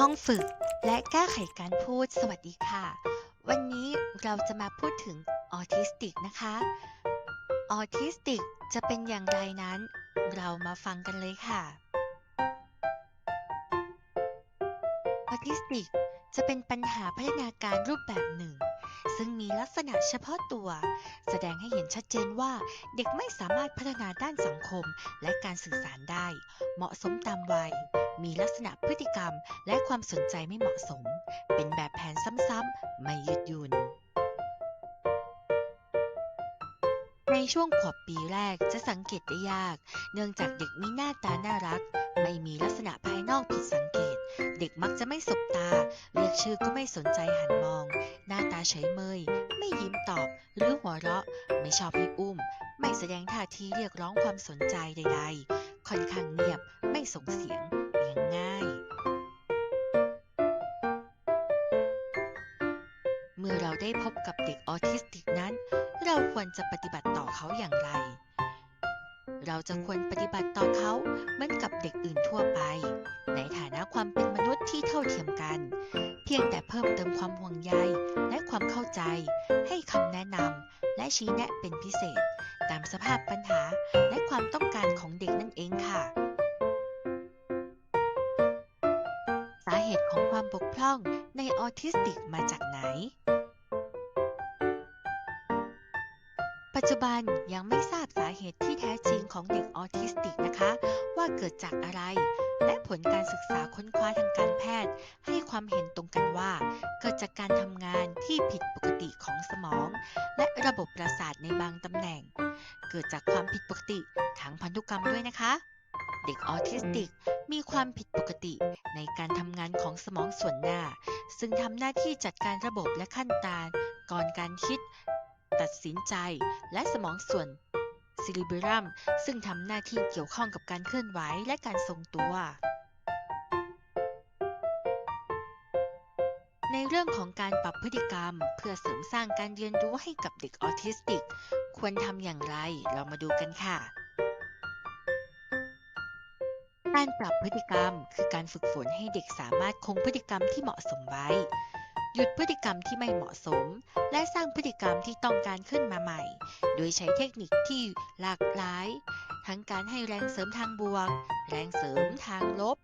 ห้องฝึกและแก้ไขการพูดสวัสดีค่ะ วันนี้เราจะมาพูดถึงออทิสติกนะคะ ออทิสติกจะเป็นอย่างไรนั้น เรามาฟังกันเลยค่ะ ออทิสติกจะเป็นปัญหาพัฒนาการรูปแบบหนึ่ง ซึ่งมีลักษณะเฉพาะตัว แสดงให้เห็นชัดเจนว่าเด็กไม่สามารถพัฒนาด้านสังคมและการสื่อสารได้ เหมาะสมตามวัย มีลักษณะพฤติกรรมและความสนใจไม่เหมาะสม เป็นแบบแผนซ้ำๆไม่ยืดหยุ่น ช่วงขวบปีแรกจะสังเกตได้ยาก เนื่องจากเด็กมีหน้าตาน่ารัก ไม่มีลักษณะภายนอกผิดสังเกต เด็กมักจะไม่สบตา เรียกชื่อก็ไม่สนใจหันมอง หน้าตาเฉยเมย ไม่ยิ้มตอบ หรือหัวเราะ ไม่ชอบให้อุ้ม ไม่แสดงท่าทีเรียกร้องความสนใจใด ๆ ค่อนข้างเงียบ ไม่ส่งเสียงเลี้ยงง่ายเมื่อเราได้พบกับเด็กออทิสติกนั้น เราควรจะปฏิบัติต่อเขาอย่างไร เราจะควรปฏิบัติต่อเขาเหมือนกับเด็กอื่นทั่วไป ในฐานะความเป็นมนุษย์ที่เท่าเทียมกัน เพียงแต่เพิ่มเติมความห่วงใยและความเข้าใจ ให้คำแนะนำและชี้แนะเป็นพิเศษ ตามสภาพปัญหาและความต้องการของเด็กนั่นเองค่ะสาเหตุของความบกพร่องในออทิสติกมาจากไหน ปัจจุบันยังไม่ทราบสาเหตุที่แท้จริงของเด็กออทิสติกนะคะ ว่าเกิดจากอะไร และผลการศึกษาค้นคว้าทางการแพทย์ ให้ความเห็นตรงกันว่า เกิดจากการทำงานที่ผิดปกติของสมอง และระบบประสาทในบางตำแหน่ง เกิดจากความผิดปกติทางพันธุกรรมด้วยนะคะ เด็กออทิสติกมีความผิดปกติในการทำงานของสมองส่วนหน้า ซึ่งทำหน้าที่จัดการระบบและขั้นตอนก่อนการคิด ตัดสินใจ และสมองส่วนซิลิเบรัมซึ่งทำหน้าที่เกี่ยวข้องกับการเคลื่อนไหวและการทรงตัว ในเรื่องของการปรับพฤติกรรม เพื่อเสริมสร้างการเรียนรู้ให้กับเด็กออทิสติก ควรทำอย่างไร เรามาดูกันค่ะ การปรับพฤติกรรมคือการฝึกฝนให้เด็กสามารถคงพฤติกรรมที่เหมาะสมไว้ หยุดพฤติกรรมที่ไม่เหมาะสม และสร้างพฤติกรรมที่ต้องการขึ้นมาใหม่ โดยใช้เทคนิคที่หลากหลาย ทั้งการให้แรงเสริมทางบวก แรงเสริมทางลบ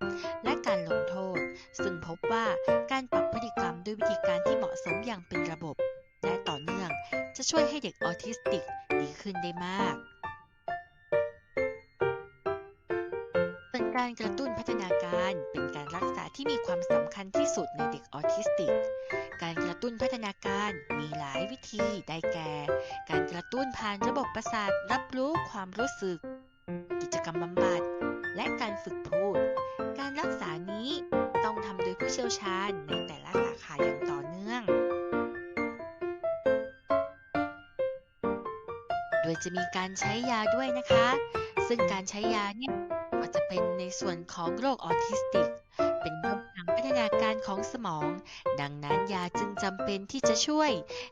และการลงโทษ ซึ่งพบว่าการปรับพฤติกรรมด้วยวิธีการที่เหมาะสมอย่างเป็นระบบ และต่อเนื่องจะช่วยให้เด็กออทิสติกดีขึ้นได้มาก ส่วนการกระตุ้นพัฒนาการ เป็นการรักษาที่มีความสำคัญที่สุดในเด็กออทิสติก การกระตุ้นพัฒนาการมีหลายวิธีได้แก่ การกระตุ้นผ่านระบบประสาทรับรู้ความรู้สึก กิจกรรมบำบัด และการฝึกพูด การรักษานี้ต้องทำโดยผู้เชี่ยวชาญในแต่ละสาขาอย่างต่อเนื่องโดยจะมีการใช้ยาด้วยนะคะ ซึ่งการใช้ยาเนี่ย็จะเป็นในส่วนของโรคออทิสติก เป็นโรคทางพัฒนาการของสมอง ดังนั้นยาจึงจำเป็นที่จะช่วย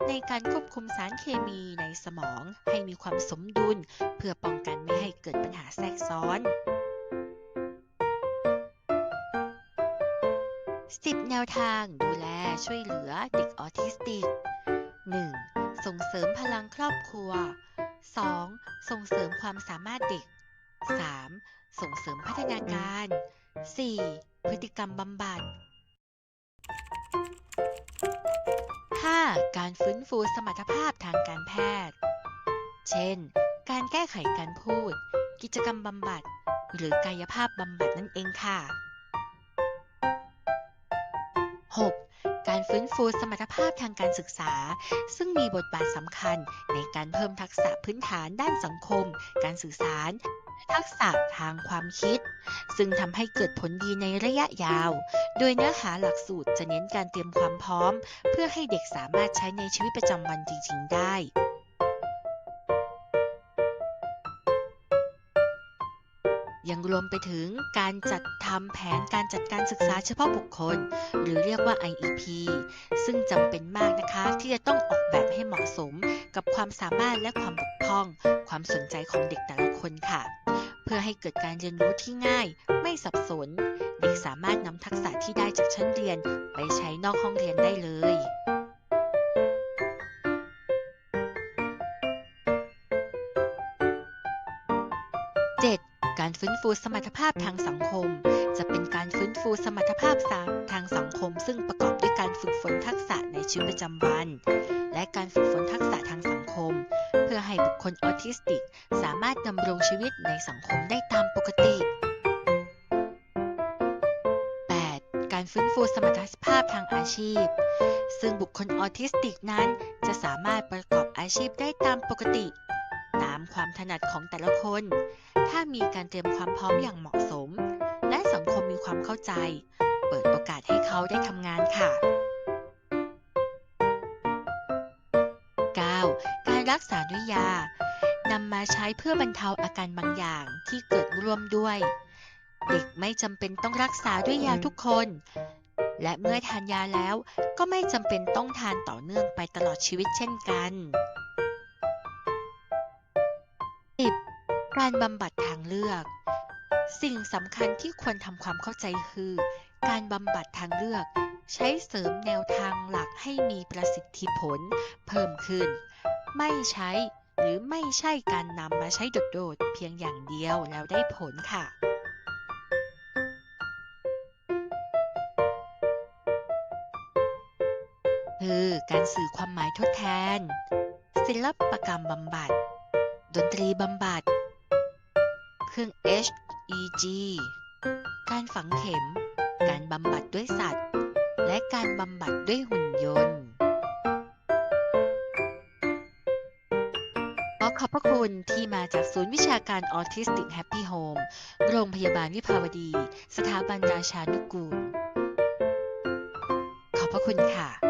ในการควบคุมสารเคมีในสมองให้มีความสมดุล เพื่อป้องกันไม่ให้เกิดปัญหาแทรกซ้อน10 แนวทางดูแลช่วยเหลือเด็กออทิสติก 1. ส่งเสริมพลังครอบครัว 2. ส่งเสริมความสามารถเด็ก 3. ส่งเสริมพัฒนาการ 4. พฤติกรรมบำบัด 5. การฟื้นฟูสมรรถภาพทางการแพทย์ เช่น การแก้ไขการพูด กิจกรรมบำบัด หรือกายภาพบำบัดนั่นเองค่ะ 6. การฟื้นฟูสมรรถภาพทางการศึกษา ซึ่งมีบทบาทสำคัญในการเพิ่มทักษะพื้นฐานด้านสังคม การสื่อสาร ทักษะทางความคิด ซึ่งทำให้เกิดผลดีในระยะยาว โดยเนื้อหาหลักสูตรจะเน้นการเตรียมความพร้อม เพื่อให้เด็กสามารถใช้ในชีวิตประจำวันจริง ๆ ได้ยังรวมไปถึงการจัดทำแผนการจัดการศึกษาเฉพาะบุคคล หรือเรียกว่า IEP ซึ่งจำเป็นมากนะคะที่จะต้องออกแบบให้เหมาะสมกับความสามารถและความบกพร่อง ความสนใจของเด็กแต่ละคนค่ะ พื่อพื่อให้เกิดการเรียนรู้ที่ง่าย ไม่สับสน เด็กสามารถนำทักษะที่ได้จากชั้นเรียนไปใช้นอกห้องเรียนได้เลย การฟื้นฟูสมรรถภาพทางสังคม จะเป็นการฟื้นฟูสมรรถภาพทางสังคม ซึ่งประกอบด้วยการฝึกฝนทักษะในชีวิตประจำวัน และการฝึกฝนทักษะทางสังคม เพื่อให้บุคคลออทิสติก สามารถดำรงชีวิตในสังคมได้ตามปกติ 8. การฟื้นฟูสมรรถภาพทางอาชีพ ซึ่งบุคคลออทิสติกนั้น จะสามารถประกอบอาชีพได้ตามปกติ ตามความถนัดของแต่ละคนถ้ามีการเตรียมความพร้อมอย่างเหมาะสม และสังคมมีความเข้าใจ เปิดโอกาสให้เขาได้ทำงานค่ะ 9. การรักษาด้วยยานำมาใช้เพื่อบรรเทาอาการบางอย่างที่เกิดร่วมด้วย เด็กไม่จำเป็นต้องรักษาด้วยยาทุกคน และเมื่อทานยาแล้วก็ไม่จำเป็นต้องทานต่อเนื่องไปตลอดชีวิตเช่นกัน การบำบัดทางเลือก สิ่งสำคัญที่ควรทำความเข้าใจคือ การบำบัดทางเลือก ใช้เสริมแนวทางหลักให้มีประสิทธิผลเพิ่มขึ้น ไม่ใช้หรือไม่ใช่การนำมาใช้โดดๆเพียงอย่างเดียวแล้วได้ผลค่ะคือการสื่อความหมายทดแทน ศิลปกรรมบำบัด ดนตรีบำบัด เครื่อง HEG การฝังเข็ม การบำบัดด้วยสัตว์ และการบำบัดด้วยหุ่นยนต์ ขอขอบพระคุณที่มาจากศูนย์วิชาการออทิสติกแฮปปี้โฮม โรงพยาบาลวิภาวดี สถาบันราชานุกูล ขอบพระคุณค่ะ